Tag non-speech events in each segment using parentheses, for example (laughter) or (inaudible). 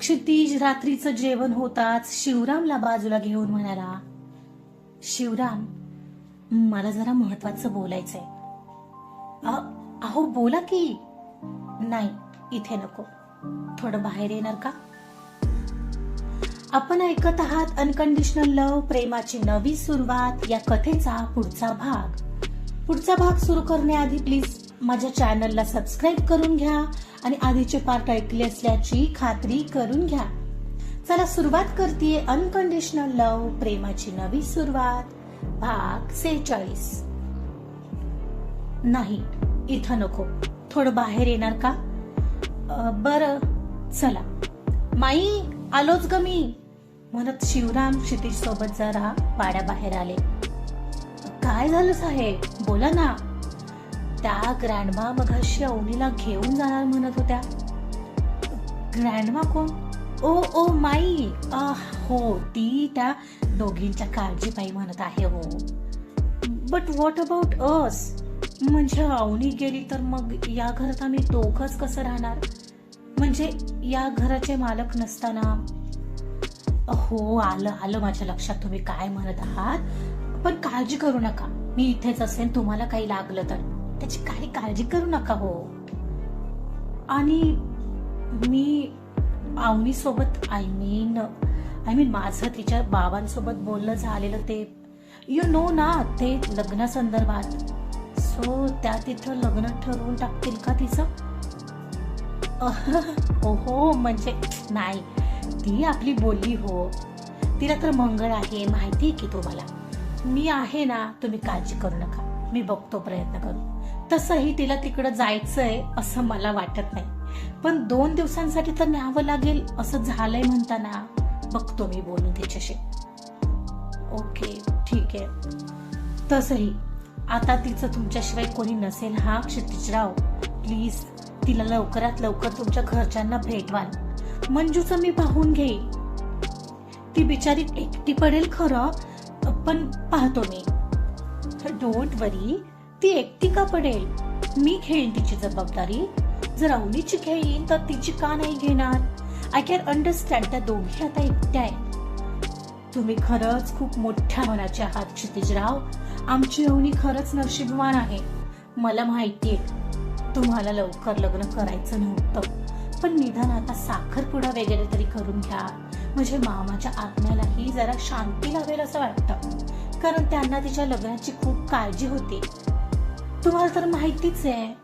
क्षितिज रात्रीचं जेवण होताच शिवरामला बाजूला घेऊन म्हणाला शिवराम मला जरा महत्वाचं बोलायचंय. अहो बोला की. नाही इथे नको. थोडं बाहेर येणार का? आपण ऐकत आहात अनकंडिशनल लव प्रेमाची नवी सुरुवात या कथेचा पुढचा भाग. पुढचा भाग सुरू करण्याआधी प्लीज माझ्या चॅनलला सबस्क्राईब करून घ्या आणि आधीचे पार्ट ऐकले असल्याची खात्री करून घ्या. चला सुरुवात करते अनकंडिशनल लव प्रेमाची नवी सुरुवात. भाग सेहेचाळीस. नाही इथं नको. थोडं बाहेर येणार का? बर चला. माई आलोच ग मी. म्हणत शिवराम क्षितिज सोबत जरा वाड्याबाहेर आले. काय झालं साहेब? बोला ना. त्या ग्रँडमा मघाशी अवनीला घेऊन जाणार म्हणत होत्या. ग्रँडमा कोण? ओ ओ माई. आ, हो ती त्या दोघींच्या काळजीपायी म्हणत आहे हो. बट व्हॉट अबाउट अस म्हणजे अवनी गेली तर मग या घरात आम्ही दोघंच कसं राहणार? म्हणजे या घराचे मालक नसताना? हो आलं आलं माझ्या लक्षात. तुम्ही काय म्हणत आहात? पण काळजी करू नका. मी इथेच असेन तुम्हाला काही लागलं तर. त्याची काही काळजी करू नका हो. आणि मी आवनी सोबत आय मीन आय मीन माझं तिच्या बाबांसोबत बोलणं झालेलं ते यू नो ना ते लग्नासंदर्भात सो त्या तिथं लग्न ठरवून टाकतील का तिचं? (laughs) हो हो म्हणजे नाही. ती आपली बोलली हो. तिला तर मंगळ आहे माहिती आहे की तुम्हाला. मी आहे ना तुम्ही काळजी करू नका. मी बघतो प्रयत्न करू तसंही तिला तिकडं जायचंय असं मला वाटत नाही. पण दोन दिवसांसाठी तर न्यावं लागेल असं झालंय म्हणताना बघतो मी बोलून तिच्याशी. ओके ठीक आहे. तसंही आता तिचं तुमच्याशिवाय कोणी नसेल हा क्षितिजराव. प्लीज तिला लवकरात लवकर तुमच्या घरच्यांना भेटवाल. मंजूचं मी पाहून घेईन ती बिचारी एकटी पडेल खरं पण पाहतो मी. डोंट वरी ती एकटी का पडेल? मी घेईन तिची जबाबदारी. जर अवनीची घेईन तर तिची का नाही घेणार? आय कॅन अंडरस्टँड त्या दोघी आता एकट्या आहेत. तुम्ही खरंच खूप मोठ्या मनाचे आहात क्षितिजराव. आमची अवनी खरंच नशीबवान आहे. मला माहितीये तुम्हाला लवकर लग्न करायचं नव्हतं. पण निदान आता साखरपुडा वगैरे तरी करून घ्या. म्हणजे मामाच्या आत्म्यालाही जरा शांती लावेल असं वाटतं. कारण त्यांना तिच्या लग्नाची खूप काळजी होती. तुम्हाला तर माहितीच आहे.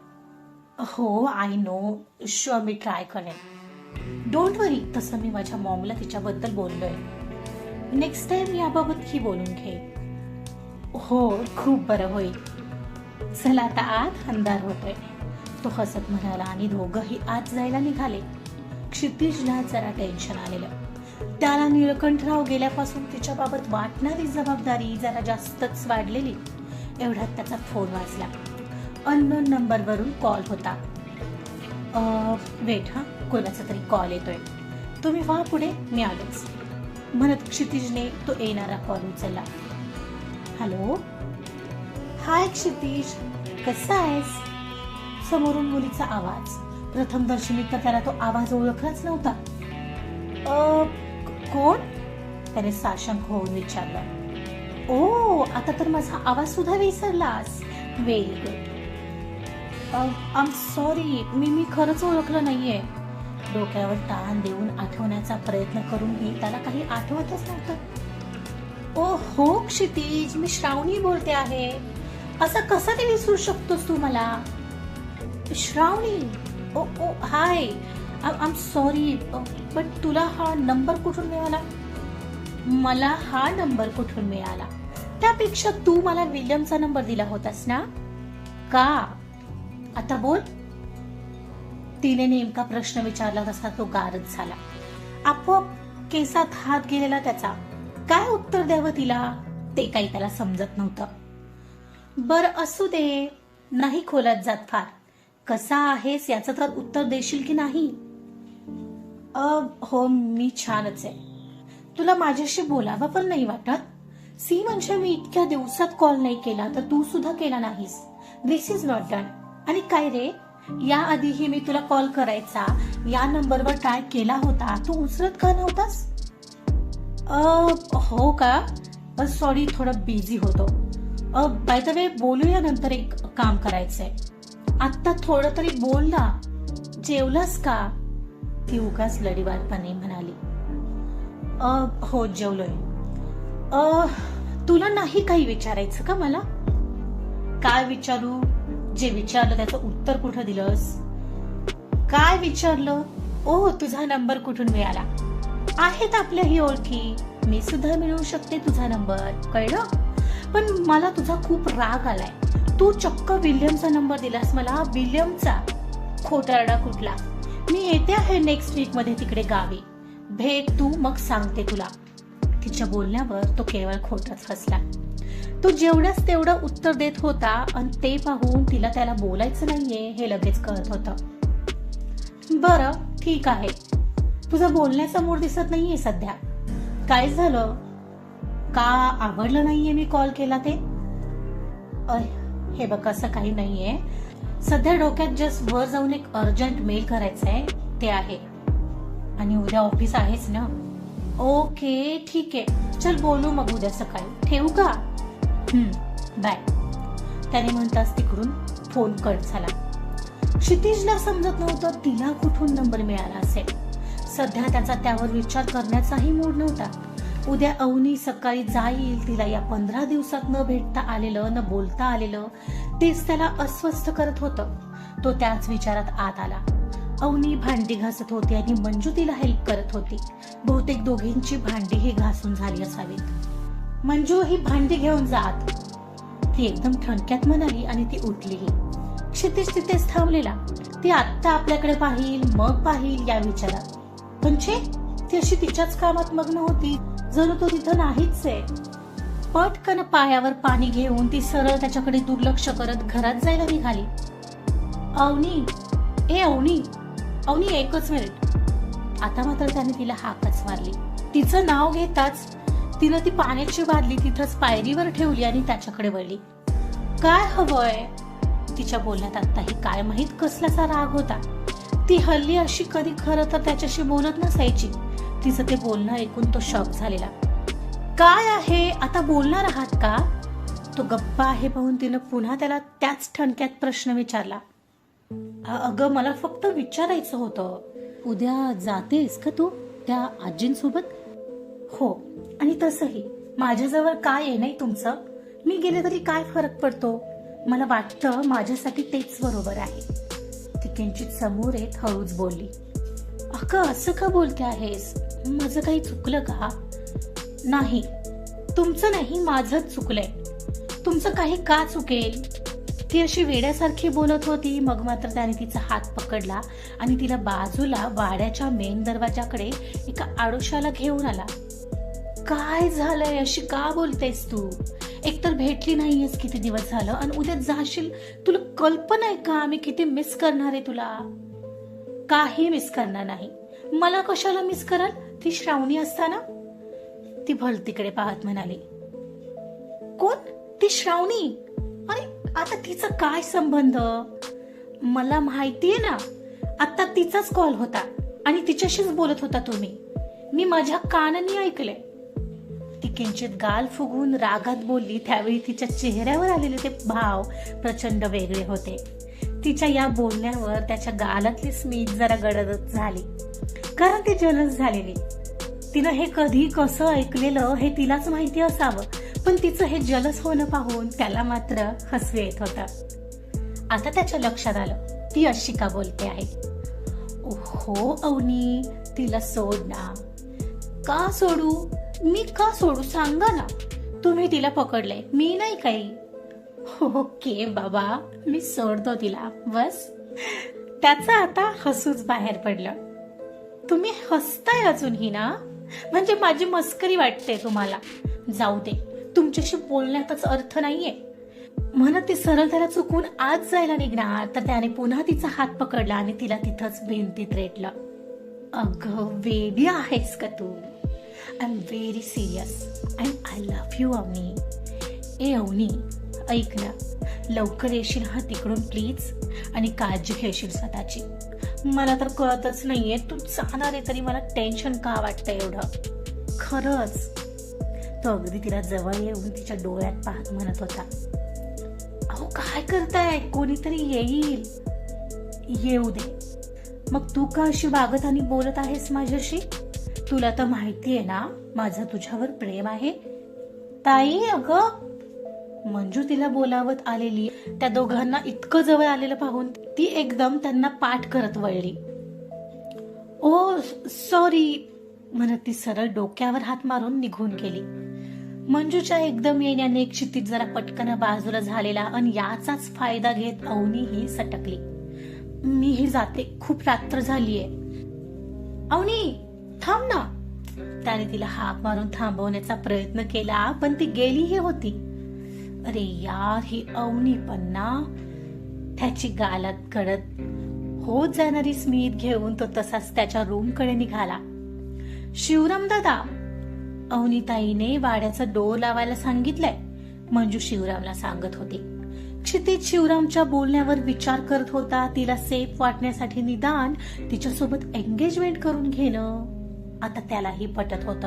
हो आय नो शुअर मी ट्राय करेन. डोंट वरी तसं मी माझ्या मॉमला तिच्याबद्दल बोललोय. नेक्स्ट टाइम याबाबतही बोलून घे. हो खूप बरं होईल. चला आता आत अंधार होतोय. तो हसत म्हणाला आणि दोघंही आत जायला निघाले. क्षितिजला जरा टेन्शन आलेलं. त्याला निळकंठराव गेल्यापासून तिच्याबाबत वाटणारी जबाबदारी जरा जास्तच वाढलेली. एवढ्यात त्याचा फोन वाजला. अननोन नंबरवरून कॉल होता. वेट हा कोणाचा तरी कॉल येतोय. तुम्ही व्हा पुढे मी आलोच. म्हणत क्षितिजने तो येणारा कॉल उचलला. Hello hi Kshitij. कसा आहेस? समोरून मुलीचा आवाज. प्रथम दर्शनी तर त्याला तो आवाज ओळखलाच नव्हता. कोण? त्याने साशंक होऊन विचारलं. ओ आता तर माझा आवाज सुद्धा विसरलास. व्हेरी गुड आम सॉरी मी मी खरंच ओळखलं नाहीये. डोक्यावर ताण देऊन आठवण्याचा प्रयत्न करूनही त्याला काही आठवतच नव्हतं. ओ हो क्षितिज मी श्रावणी बोलते आहे. असं कसं ते विसरू शकतोस तू मला? Shravani? Oh oh hi. I am sorry but तुला हा नंबर कुठून मिळाला? मला हा नंबर कुठून मिळाला? त्यापेक्षा तू मला विल्यमचा नंबर दिला होतास ना? का? आता बोल. तिने नेमका प्रश्न विचारला तसा तो गारच झाला. आपोआप केसात हात गेलेला त्याचा. काय उत्तर द्यावं तिला? ते काही त्याला समजत नव्हतं. बर असू दे नाही खोलत जात फार. कसा आहेस याचं तर उत्तर देशील की नाही? अ, हो मी छानच आहे. तुला माझ्याशी बोलावं पण नाही वाटत? सी म्हणजे मी इतक्या दिवसात कॉल नाही केला तर तू सुद्धा केला नाहीस. दिस इज नॉट डन आणि काय रे? याआधीही मी तुला कॉल करायचा. या नंबरवर ट्राय केला होता. तू उचलत का नव्हतास? अ, हो का? सॉरी थोडं बिझी होतो. बाय द वे बोलूया नंतर एक काम करायचंय. आत्ता थोडं तरी बोल ना. जेवलास का? ती उगाच लढीवारपणे म्हणाली. अ, हो जेवलोय. अ, तुला नाही काही विचारायचं का मला? काय विचारू? जे विचारलं त्याचं उत्तर कुठं दिलंस? काय विचारलं? ओ तुझा नंबर कुठून मिळाला? आहेत आपल्या ही ओळखी. मी सुद्धा मिळवू शकते तुझा नंबर. कळलं? पण मला तुझा खूप राग आलाय. तू चक्क विल्यमचा नंबर दिलास मला विल्यमचा. खोटारडा कुठला? मी येते आहे नेक्स्ट वीकमध्ये तिकडे गावी. भेट तू मग सांगते तुला. तिच्या बोलण्यावर तो केवळ खोटच हसला. तो जेवढ्याच तेवढं उत्तर देत होता आणि ते पाहून तिला त्याला बोलायचं नाहीये हे लगेच कळत होतं. बरं ठीक आहे. तुझं बोलण्यासमोर मूड दिसत नाहीये सध्या. काय झालं? का आवडलं नाहीये मी कॉल केला ते? हे बघ असं काही नाहीये. सध्या डोक्यात जस्ट वर जाऊन एक अर्जंट मेल करायचं आहे ते आहे. आणि उद्या ऑफिस आहेच ना? ओके ठीक. आहे चल बोलू मग उद्या सकाळी. ठेवू का? बाय त्याने म्हणताच तिकडून फोन कट झाला. क्षितिजला समजत नव्हतं तिला कुठून नंबर मिळाला असेल. सध्या त्याचा त्यावर विचार करण्याचाही मूड नव्हता. उद्या अवनी सकाळी जाईल तिला या पंधरा दिवसात न भेटता आलेलं न बोलता आलेलं तेच त्याला अस्वस्थ करत होतं. तो त्याच विचारात आत आला. अवनी भांडी घासत होती आणि मंजू तिला हेल्प करत होती. बहुतेक दोघींची भांडी ही घासून झाली असावीत. मंजू ही भांडी घेऊन जात. ती एकदम ठणक्यात म्हणाली आणि ती उठलीही. क्षितिज तिथेच थांबलेला. ती आत्ता आपल्याकडे पाहिल मग पाहिल या विचारात. पण छे ती अशी तिच्याच कामात मग्न होती जणू तो तिथं नाहीच आहे. पटकन पायावर पाणी घेऊन ती सरळ त्याच्याकडे दुर्लक्ष करत घरात जायला निघाली. अवनी ए अवनी अवनी एकच मिनिट. आता मात्र त्याने तिला हाकच मारली. तिचं नाव घेताच तिनं ती पाण्याची बादली तिथंच पायरीवर ठेवली आणि त्याच्याकडे वळली. काय हवंय? तिच्या बोलण्यात आत्ताही काय माहीत कसल्याचा राग होता. ती हल्ली अशी कधी खरं तर त्याच्याशी बोलत नसायची. तिचं ते बोलणं ऐकून तो शॉक झालेला. काय आहे? आता बोलणार आहात का? तो गप्पा आहे पाहून तिनं पुन्हा त्याला त्याच ठणक्यात प्रश्न विचारला. अगं मला फक्त विचारायचं होतं. उद्या जातेस का तू त्या आजींसोबत? हो. आणि तसंही माझ्याजवळ काय आहे नाही तुमचं? मी गेले तरी काय फरक पडतो? मला वाटतं माझ्यासाठी तेच बरोबर आहे. ती किंचित समोर येत हळूच बोलली. अगं असं का बोलते आहेस? माझं काही चुकलं का? नाही. तुमचं नाही माझंच चुकलंय. तुमचं काही का चुकेल? ती अशी वेड्यासारखी बोलत होती मग मात्र त्याने तिचा हात पकडला आणि तिला बाजूला वाड्याच्या मेन दरवाजाकडे एका आडोशाला घेऊन आला. काय झालंय? अशी का बोलतेस तू? एकतर भेटली नाहीयेस किती दिवस झालं आणि उद्या जाशील. तुला कल्पना आहे का मी किती मिस करणार आहे तुला? काही मिस करणार नाही. मला कशाला मिस कराल? ती श्रावणी असताना? ती भल तिकडे पाहत म्हणाली. कोण? ती श्रावणी? अरे आता तिचा काय संबंध? मला माहितीये ना. आता तिचाच कॉल होता आणि तिच्याशीच बोलत होता तुम्ही. मी माझ्या कानांनी ऐकलंय. ती किंचित गाल फुगून रागात बोलली. त्यावेळी तिच्या चेहऱ्यावर आलेले ते भाव प्रचंड वेगळे होते. तिच्या या बोलण्यावर त्याच्या गालातली स्मित जरा गडद झाली. कारण ती जलस झालेली. तिनं हे कधी कसं ऐकलेलं हे तिलाच माहिती असावं पण तिचं हे जलस होणं पाहून त्याला मात्र हसू येत होतं. आता त्याच्या लक्षात आलं. ती अशी का बोलते आहे. ओहो अवनी तिला सोड ना. का सोडू? मी का सोडू? सांगा ना. तुम्ही तिला पकडले. मी नाही काही. ओके बाबा मी सोडतो तिला. बस. त्याचं आता हसूच बाहेर पडलं. तुम्ही हसताय अजूनही ना? म्हणजे माझी मस्करी वाटते तुम्हाला. जाऊ दे. तुमच्याशी बोलण्यातच अर्थ नाहीये. म्हणत ती सरळ त्याला चुकून आज जायला निघणार तर त्याने पुन्हा तिचा हात पकडला आणि तिला तिथंच भिंतीत रेटलं. अगं वेडी आहेस का तू? Am very serious and I love you Avani ए अवनी ऐक ना. लवकर येशील हा तिकडून प्लीज आणि काळजी घेशील स्वतःची. मला तर कळतच नाहीये तू जाणार आहे तरी मला टेन्शन का वाटतं एवढं? खरंच. तो अगदी तिला जवळ येऊन तिच्या डोळ्यात पाहत म्हणत होता. अहो काय करताय? कोणीतरी येईल. येऊ दे. मग तू का अशी वागत आणि बोलत आहेस माझ्याशी? तुला तर माहिती आहे ना माझं तुझ्यावर प्रेम आहे. ताई अगं मंजू तिला बोलावत आलेली त्या दोघांना इतकं जवळ आलेलं पाहून ती एकदम त्यांना पाठ करत वळली. ओ सॉरी म्हणत ती सरळ डोक्यावर हात मारून निघून गेली. मंजूच्या एकदम येण्याने क्षितिज जरा पटकन बाजूला झालेला आणि याचाच फायदा घेत अवनी ही सटकली. मी ही जाते खूप रात्र झालीये. अवनी! थांब ना. त्याने तिला हाक मारून थांबवण्याचा प्रयत्न केला पण ती गेलीही होती. अरे यार ही अवनी पण ना. त्याची गालात कडत होत जाणारी स्मित घेऊन तो तसाच त्याच्या रूमकडे निघाला. शिवराम दादा अवनीताईने वाड्याचा डोर लावायला सांगितलंय मंजू शिवरामला सांगत होती. क्षितिज शिवरामच्या बोलण्यावर विचार करत होता तिला सेफ वाटण्यासाठी निदान तिच्यासोबत एंगेजमेंट करून घेणं. आता त्यालाही पटत होत.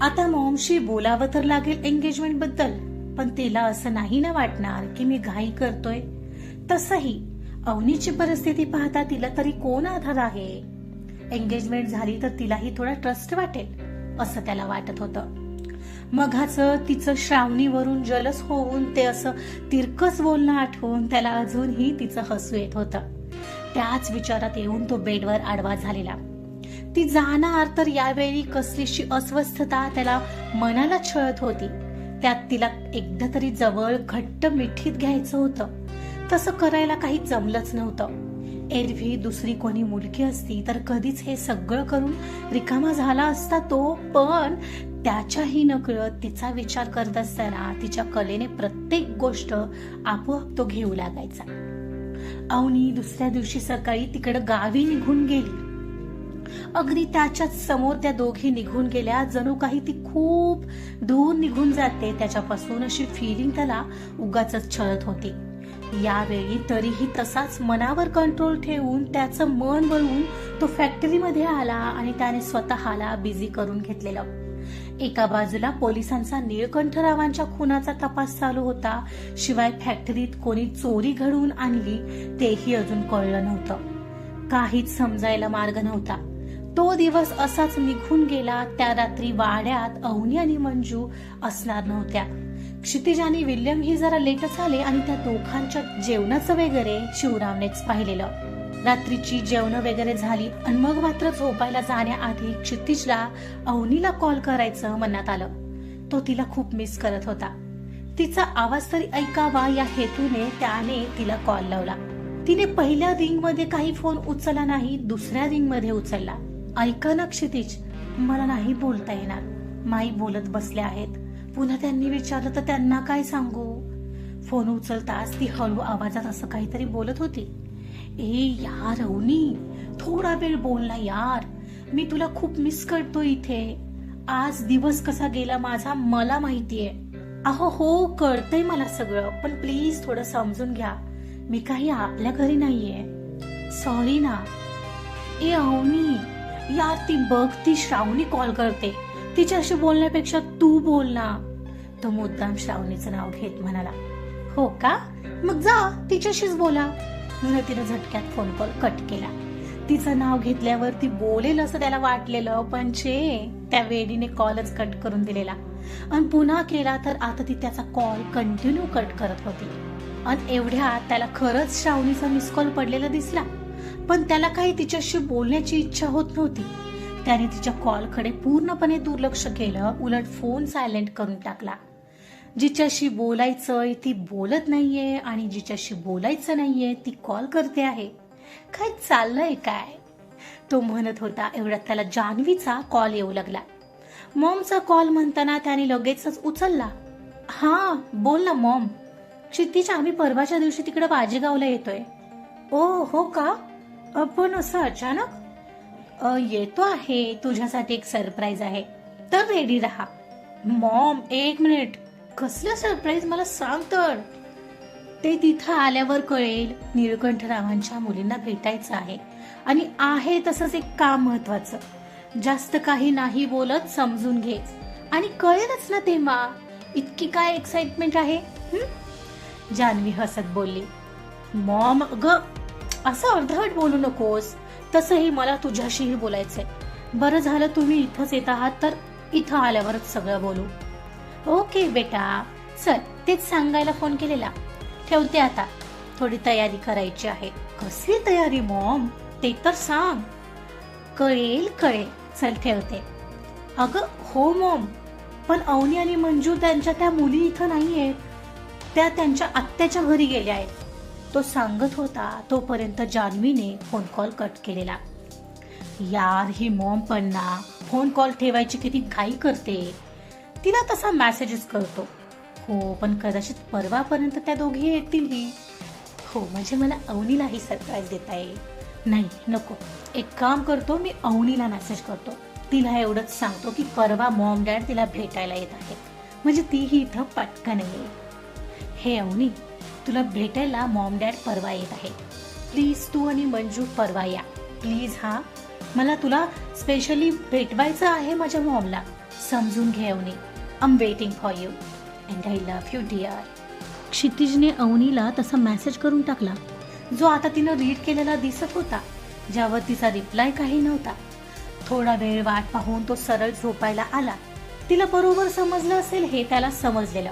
आता मॉमशी बोलावं तर लागेल एंगेजमेंटबद्दल पण तिला असं नाही ना वाटणार की मी घाई करतोय. तसही अवनीची परिस्थिती पाहता तिला तरी कोण आधार आहे? एंगेजमेंट झाली तर तिलाही थोडा ट्रस्ट वाटेल असं त्याला वाटत होतं. मघाच तिचं श्रावणीवरून जलस होऊन ते असं तिरकस बोलणं आठवून त्याला अजूनही तिचं हसू येत होतं. त्याच विचारात येऊन तो बेडवर आडवा झालेला. ती जाणार तर यावेळी कसलीशी अस्वस्थता त्याला मनाला छळत होती. त्यात तिला एकदा तरी जवळ घट्ट मिठीत घ्यायचं होतं. तसं करायला काही जमलंच नव्हतं. एरवी दुसरी कोणी मुलगी असती तर कधीच हे सगळं करून रिकामा झाला असता तो पण त्याच्याही नकळत तिचा विचार करत असताना तिच्या कलेने प्रत्येक गोष्ट आपोआप तो घेऊ लागायचा. अवनी दुसऱ्या दिवशी सकाळी तिकडं गावी निघून गेली. अगदी त्याच्याच समोर त्या दोघी निघून गेल्या. जणू काही ती खूप दूर निघून जाते. त्याच्यापासून अशी फिलिंग त्याला उगाच छळत होती. यावेळी तरीही तसाच मनावर कंट्रोल ठेवून त्याचं मन वळवून तो फॅक्टरीमध्ये आला आणि त्याने स्वतःला बिझी करून घेतलेलं. एका बाजूला पोलिसांचा निळकंठरावांच्या खुनाचा तपास चालू होता. शिवाय फॅक्टरीत कोणी चोरी घडवून आणली तेही अजून कळलं नव्हतं. काहीच समजायला मार्ग नव्हता. तो दिवस असाच निघून गेला त्या रात्री वाड्यात अवनी आणि मंजू असणार नव्हत्या. क्षितिज आणि विल्यम ही जरा लेटच आले आणि त्या दोघांच्या जेवणाचं वगैरे शिवरामनेच पाहिलेलं. रात्रीची जेवण वगैरे झाली आणि मग मात्र झोपायला जाण्याआधी क्षितिजला अवनीला कॉल करायचं मनात आलं. तो तिला खूप मिस करत होता. तिचा आवाज तरी ऐकावा या हेतूने त्याने तिला कॉल लावला. तिने पहिल्या रिंगमध्ये काही फोन उचलला नाही दुसऱ्या रिंगमध्ये उचलला. ऐका ना क्षितिज मला नाही बोलता येणार. माई बोलत बसल्या आहेत. पुन्हा त्यांनी विचारलं तर त्यांना काय सांगू? फोन उचलताच ती हळू आवाजात असं काहीतरी बोलत होती. ए यार अवनी थोडा वेळ बोल ना यार. मी तुला खूप मिस करतो इथे. आज दिवस कसा गेला माझा मला माहितीये. अहो हो कळतंय मला सगळं पण प्लीज थोडं समजून घ्या. मी काही आपल्या घरी नाहीये. सॉरी ना. ए अवनी यार ती बघ ती श्रावणी कॉल करते. तिच्याशी बोलण्यापेक्षा तू बोल ना. तो मुद्दाम श्रावणीचं नाव घेत म्हणाला. हो का? मग जा तिच्याशीच बोला. म्हणून तिने झटक्यात फोन कॉल कट केला. तिचं नाव घेतल्यावर ती बोलेल असं त्याला वाटलेलं पण छे त्या वेडीने कॉलच कट करून दिलेला. आणि पुन्हा केला तर आता ती त्याचा कॉल कंटिन्यू कट करत होती. आणि एवढ्या त्याला खरंच श्रावणीचा मिस कॉल पडलेला दिसला. पण त्याला काही तिच्याशी बोलण्याची इच्छा होत नव्हती. त्याने तिच्या कॉलकडे पूर्णपणे दुर्लक्ष केलं उलट फोन सायलेंट करून टाकला. जिच्याशी बोलायचंय ती बोलत नाहीये आणि जिच्याशी बोलायचं नाहीये ती कॉल करते आहे. काय चाललंय काय? तो म्हणत होता एवढ्यात त्याला जान्हवीचा कॉल येऊ लागला. मॉमचा कॉल म्हणताना त्याने लगेचच उचलला. हा बोल ना मॉम. क्षितिज आम्ही परवाच्या दिवशी तिकडे बाजीगावला येतोय. ओ हो का? पण असं अचानक येतो आहे तुझ्यासाठी एक सरप्राईज आहे. तर रेडी राहा. मॉम एक मिनिट कसलं सरप्राईज मला सांग तर. ते तिथं आल्यावर कळेल निळकंठरावांच्या मुलींना भेटायचं आहे. आणि आहे तसंच एक काम महत्वाचं. जास्त काही नाही बोलत समजून घे. आणि कळेलच ना तेव्हा इतकी काय एक्साइटमेंट आहे जान्हवी हसत बोलली. मॉम ग असं अर्धवट बोलू नकोस. तसंही मला तुझ्याशीही बोलायचंय. बरं झालं तुम्ही इथंच येत आहात तर इथं आल्यावरच सगळं बोलू. ओके बेटा. चल तेच सांगायला फोन केलेला. ठेवते आता. थोडी तयारी करायची आहे. कसली तयारी मॉम ते तर सांग. कळेल कळेल. चल ठेवते. अगं हो मॉम पण अवनी आणि मंजू त्यांच्या त्या मुली इथं नाहीयेत. त्या त्यांच्या आत्याच्या घरी गेल्या आहेत. तो सांगत होता तोपर्यंत जान्हवीने फोन कॉल कट केलेला. यार ही मॉम पण ना फोन कॉल ठेवायची किती घाई करते. तिला तसा मॅसेजेस करतो. हो पण कदाचित परवापर्यंत त्या दोघी येतीलही हो. म्हणजे मला अवनीलाही सरप्राईज देता येईल नाही नको. एक काम करतो मी अवनीला मेसेज करतो. तिला एवढंच सांगतो की परवा मॉम डॅड तिला भेटायला येत आहेत. म्हणजे तीही इथं पटकन येईल. हे अवनी तुला भेटायला मॉम डॅड परवा येत आहे प्लीज तू आणि मंजू परवा या. प्लीज हा. मला तुला स्पेशली भेटवायचं आहे माझ्या मॉमला समजून घे Avani. I'm waiting for you and I love you dear क्षितिजने अवनीला तसा मेसेज करून टाकला. जो आता तिनं रीड केलेला दिसत होता. ज्यावर तिचा रिप्लाय काही नव्हता. थोडा वेळ वाट पाहून तो सरळ झोपायला आला. तिला बरोबर समजलं असेल हे त्याला समजलेलं.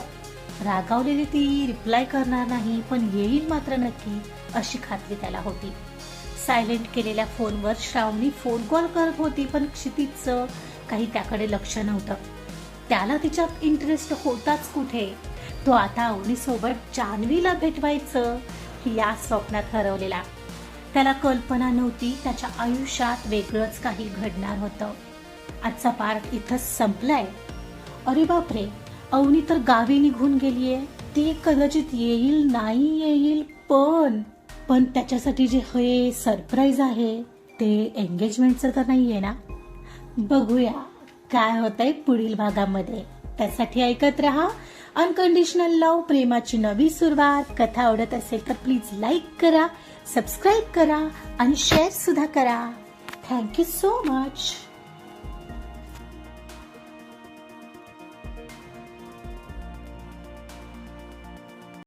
रागावलेली ती रिप्लाय करणार नाही पण येईल मात्र नक्की अशी खात्री त्याला होती. सायलेंट केलेल्या फोनवर श्रावणी फोन कॉल करत होती पण क्षितिजचं काही त्याकडे लक्ष नव्हतं. त्याला तिच्यात इंटरेस्ट होताच कुठे? तो आता अवनीसोबत जान्हवीला भेटवायचं या स्वप्नात हरवलेला. त्याला कल्पना नव्हती त्याच्या आयुष्यात वेगळंच काही घडणार होतं. आजचा पार्ट इथंच संपलाय. अरे बापरे! अवनी तर गावी निघून गेलीये. ती कदाचित येईल नाही येईल पण पण त्याच्यासाठी जे हे सरप्राईज आहे ते एंगेजमेंटचं तर नाही आहे ना? बघूया काय होतंय पुढील भागामध्ये. त्यासाठी ऐकत राहा अनकंडिशनल लव प्रेमाची नवी सुरुवात. कथा आवडत असेल तर प्लीज लाईक करा सबस्क्राईब करा आणि शेअर सुद्धा करा. Thank you so much